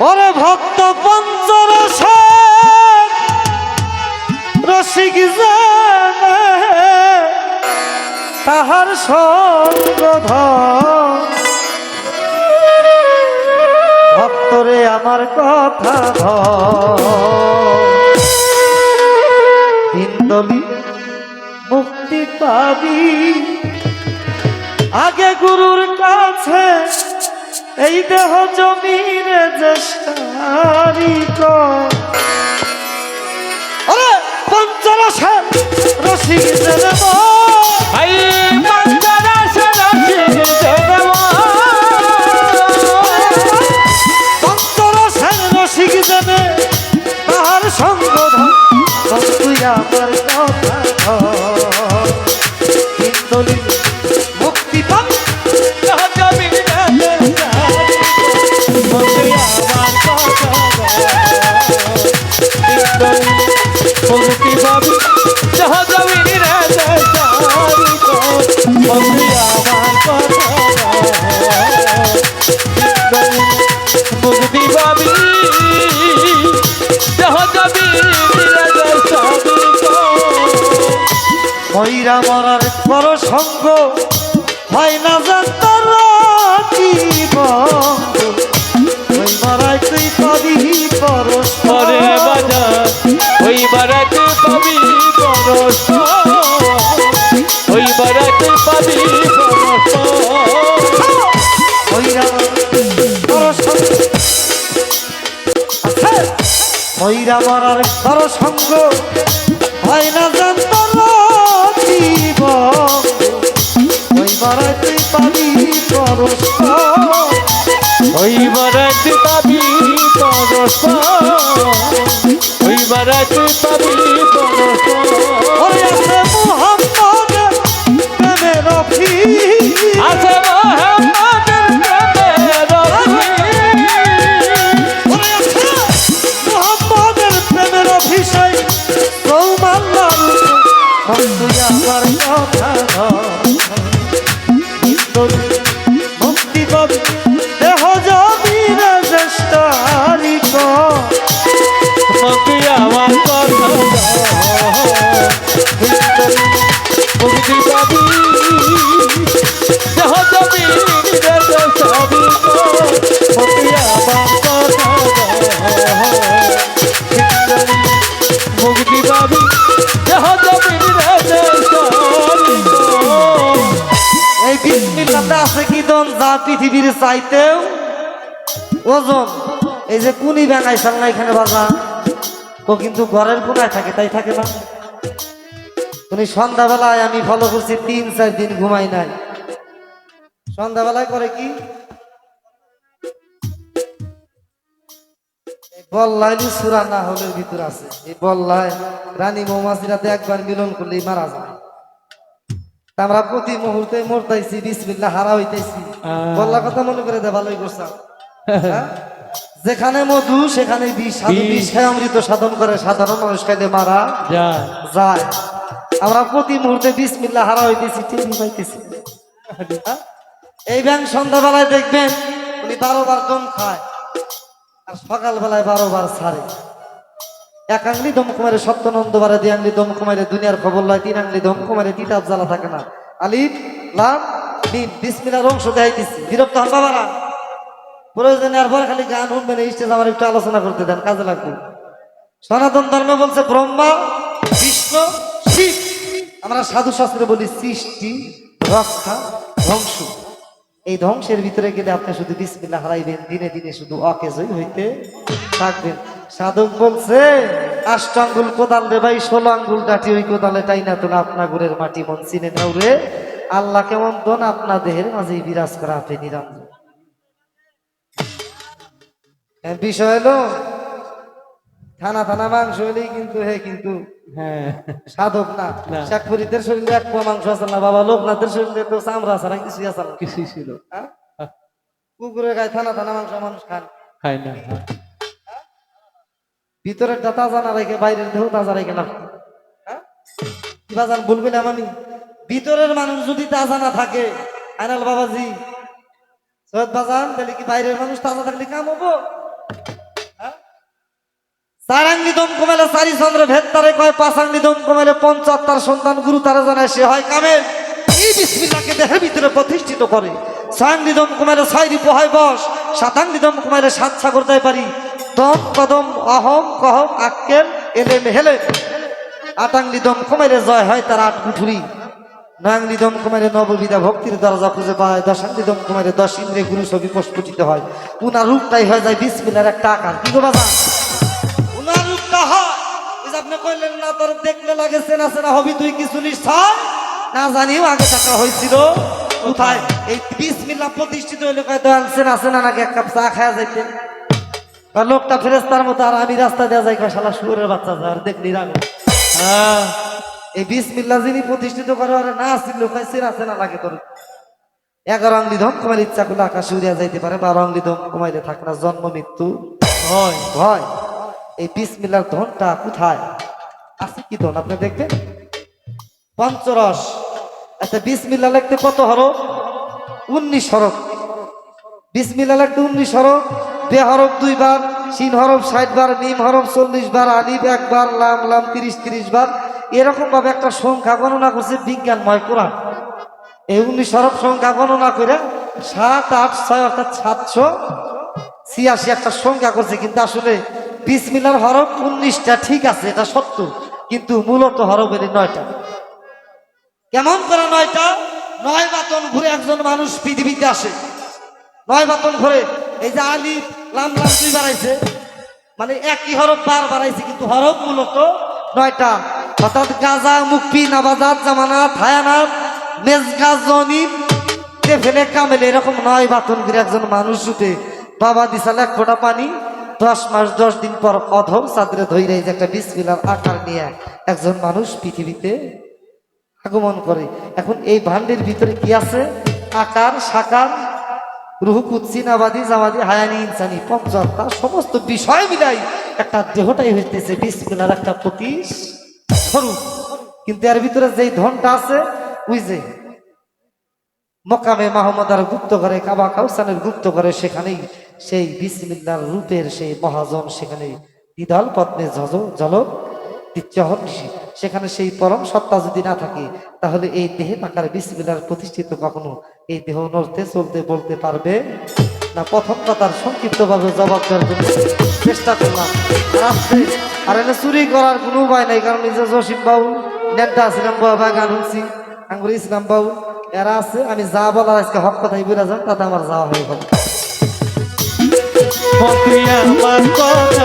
ওরে ভক্ত পঞ্চরসে রসিক তাহার সঙ্গধ ভক্তরে আমার কথা হিন্দলি মুক্তি পাবি। আগে গুরুর কাছে এই দেহ জমিরে চেষ্টারি আরে পঞ্চরসের রসিক ভাই মঞ্জরা সরসিক পঞ্চরসের রসিক দেবে তাহার সঙ্গ তুই আমার কথা। ময়রা মরার পর সঙ্গ হয় না বন্ধু ওই মরাই তুই পাবি পরশ পরে বাজার ওই বারাতে পাবি পরশ ওই বারাতে পাবি ময়রা মরার সঙ্গ হয় না তুই পাবি পরশ ওই বারাতে পাবি পরশ ওই বারাতে পাবি আছে মুহাম্মদ আছে কি দন যা পৃথিবীর চাইতেও ওজন। এই যে কুনি ব্যাঙাইছাল না এখানে বাজা ও কিন্তু ঘরের কোনায় থাকে, তাই থাকে না। উনি সন্ধ্যাবেলায় আমি ফলো করছি, তিন, চার দিন ঘুমাই নাই। সন্ধ্যাবেলায় করে কি? এই বল্লাইলি সুরা না হলের ভিতর আছে। এই বল্লায় রানী মৌমাছিরাতে একবার মিলন করলেই মারা যায়। আমরা প্রতি মুহূর্তে মরতাইছি বিসমিল্লাহ হারা হইতেছি বল্লা কথা মনে করে দে ভালোই করছাম হ্যাঁ? যেখানে মধু সেখানে বিষ। সাধু বিষ। খায় অমৃত সাধন করে সাধারণ মানুষ খাইলে মারা যায় যায়। আমরা প্রতি মুহূর্তে বিসমিল্লাহ হারা হইতেছি টেরি পাইতেছি। হ্যাঁ? এই ব্যাং সন্ধ্যাবেলায় দেখবেন উনি বারো বার দম খায় আর সকালবেলায় বারো বার ছাড়ে। এক আংলি দম কুমারে সত্যনন্দ বারে, দুই আংলি দম কুমারে দুনিয়ার খবর লয়, তিন আংলি দম কুমারে তিতাব জ্বালা থাকে না। আলিফ, লাম, মিম বিসমিল্লাহর অংশ দেখাইতেছি বিরক্ত হন বাবারা। প্রয়োজনে আর পরে খালি গান শুনবেন স্টেজ আমার একটু আলোচনা করতে দেন, কাজে লাগবে। সনাতন ধর্মে বলছে ব্রহ্মা, বিষ্ণু, শিব। আমরা সাধু শাস্ত্রে বলি সৃষ্টি, রক্ষা, ধ্বংস। এই ধ্বংসের ভিতরে গেলে আপনি শুধু বিসমিল্লাহ হারাইবেন, দিনে দিনে শুধু অকেজই হইতে থাকবেন। সাধক বলছে আষ্ট আঙ্গুল কোদাল রে ভাই ষোলো আঙ্গুল ডাটি ওই কোদালে তাই না তোলা আপনা গুড়ের মাটি মন চিনে নাও রে। আল্লাহ কেমন দন আপনা দেহের মাঝেই বিরাজ করা আপনি নিরঞ্জন। হ্যাঁ, বিষয় হলো থানা থানা মাংস হলেই কিন্তু হে কিন্তু হ্যাঁ। সাধক না। না। শেখ ফরিদের শরীরে এক পোয়া মাংস আছে না বাবা লোকনাথের শরীরে তো চামড়া ছাড়া কিছুই আছে না। কিছুই ছিল। হ্যাঁ? কুকুরের গায়ে থানা থানা মাংস মানুষ খান খাই না। ভিতরেরটা তাজা না রেখে বাইরের দেহ তাজা রেখে না। হ্যাঁ? কি ভুল আমি ভিতরের মানুষ যদি তাজা না থাকে আইনাল বাবাজি। সৈয়দ বাজান তাহলে কি বাইরের মানুষ তাজা থাকলে কাম হব? চারাঙ্গি দম কমেলে চারি চন্দ্র ভেদ তারে কয় পাঁচাঙ্গি দম কমেলে পঞ্চাত্তর সন্তান গুরু তারা জানায় সে হয় কামেল এই বিসমিল্লাকে দেহের ভিতরে প্রতিষ্ঠিত করে। ছয়াঙ্গি দম কমেলে ছয় রিপু হয় বস সাতাঙ্গি দম কমেলে সাত সাগর দেয় পারি। দম কদম অহম কহম আক্কেল এলেম হেলে আটাঙ্গি দম কমেলে জয় হয় তার আট কুঠুরি। নয়াঙ্গি দম কুমারে নববিধা ভক্তির দরজা খুঁজে পায় দশাঙ্গি দম কুমারে দশ ইন্দ্রে গুরু ছবি প্রস্ফুটিত হয়। উনার রূপটাই হয়ে যায় বিসমিল্লার একটা আকার। কি গো বাবা? উনার রূপটা হয়। আপনি কইলেন না, তোর দেখলে লাগে সেনা সেনা হবি, তুই কিছু নিশ্চয়? না জানিও, আগে টাকা হয়েছিল। কোথায়? এই বিসমিল্লা প্রতিষ্ঠিত হইলে কয়, দয়াল, চেনা চেনা নাকি এক কাপ চা খাওয়া যাইতে আর লোকটা ফেরেস্তার মতো আর আমি রাস্তা দেওয়া যাই শালা শুয়োরের বাচ্চা যা আর দেখলি রাগ হ্যাঁ। এই বিসমিল্লা যিনি প্রতিষ্ঠিত করে ওরা না আসছিল চেনা চেনা লাগে তোর। এগারো আঙ্গলি ধম কমাইলে ইচ্ছা করলে আকাশে উড়িয়া যাইতে পারে বারো আঙ্গলি ধম কমাইলে থাকে না জন্ম মৃত্যু হয়। ভয় এই বিসমিল্লার ধনটা কোথায়? আছে কি ধন আপনি দেখবেন? পঞ্চরস। আচ্ছা বিসমিল্লা লিখতে কত হরফ? উনিশ হরফ। বিসমিল্লা লিখতে উনিশ হরফ। বে হরফ দুইবার সিন হরফ ষাট বার মিম হরফ চল্লিশ বার, আলিফ একবার লাম লাম তিরিশ তিরিশ বার। এরকম ভাবে একটা সংখ্যা গণনা করছে বিজ্ঞানময় কোরআন। এই উনিশ হরফ সংখ্যা গণনা করে সাত, আট, ছয়, অর্থাৎ সাতশো ছিয়াশি একটা সংখ্যা করছে। কিন্তু আসলে বিসমিল্লার হরফ উনিশটা ঠিক আছে, এটা সত্য। কিন্তু মূলত হরফ এর নয়টা। কেমন করে নয়টা? নয় বাতন ঘুরে একজন মানুষ পৃথিবীতে আসে। নয় বাতন ঘুরে এই যে আলিফ লাম লাম দুই বাড়াইছে। মানে একই হরফ বার বাড়াইছে, কিন্তু হরফ মূলত নয়টা। অর্থাৎ গাজা মুক্তি নাবাজাত জামানাত, হায়ানাত, মেজগা জনিম ফেলে কামেলে, এরকম নয় বাতন ঘুরে একজন মানুষ উঠে, বাবা দিশালে এক ফোঁটা পানি। দশ মাস, দশ দিন পর অধম চাদরে ধৈরে যে একটা বিসমিলার আকার নিয়ে একজন মানুষ পৃথিবীতে আগমন করে। এখন এই ভান্ডের ভিতরে কি আছে? আকার, সাকার সমস্ত বিষয় মিলাই একটা দেহটাই হইতেছে একটা কিন্তু এর ভিতরে যেই ধনটা আছে, ওই যে মকামে মাহমদার গুপ্ত করে কাবা কাউসানের গুপ্ত করে সেখানেই সেই বিসমিল্লার রূপের সেই মহাজন, সেখানে দ্বিদল পত্নে জলক দিচ্ছহন সেখানে সেই পরম সত্তা যদি না থাকে, তাহলে এই দেহে আকার বিসমিল্লার প্রতিষ্ঠিত কখনো এই দেহ নড়তে চলতে বলতে পারবে না। প্রথম কথার সংক্ষিপ্তভাবে জবাব দেওয়ার জন্য চেষ্টা করলাম। আস্তে, আর এনে চুরি করার কোনো উপায় নাই, কারণ নিজে জসিম বাবু নেতা ছিলাম বাবা গান শুনছি আঙ্গুর ইসলাম বাবু, এরা আছে, আমি যা বলার আজকে হক কথাই বলে যান, তাতে আমার যাওয়া হয়ে গেল। আমার কথা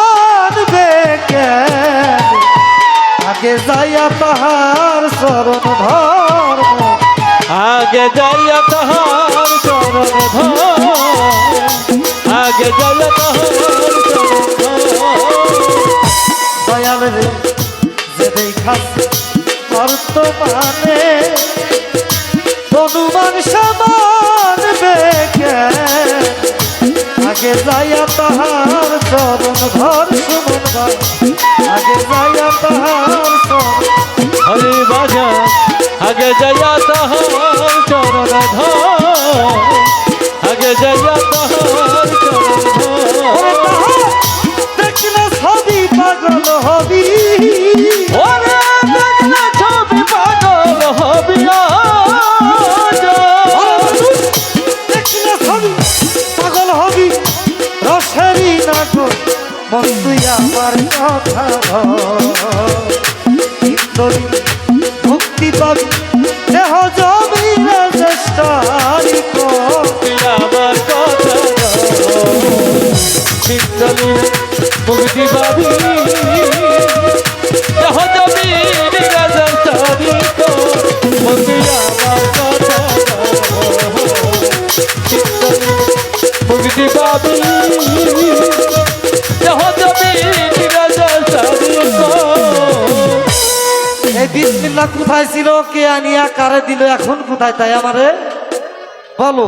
আগে যাইয়া তাহার চরণ ধর্ম। আগে যাইয়া তাহার চরণ ধর আগে যাইয়া তাহার দয়াল রে যে দেখাছি বর্তমানে অনুমান সমান বেজ্ঞান আগে যাইয়া হবি। ওরে দেখলে ছবি পাগল হবি। দেখলে ছবি পাগল হবি। রসেরি নাগর মন তুই আমার কথা মুক্তি পাবি, দেহ কর তুই আমার কথা ভক্তি বাবি দেহ জমি গজল তরি তো ভক্তিয়া বাবা ভক্তি বাবি দেহ জমি গজল বিসমিল্লাহ কোথায় ছিল? কে আনিয়া, কারে দিল? এখন কোথায় তাই আমারে বলো।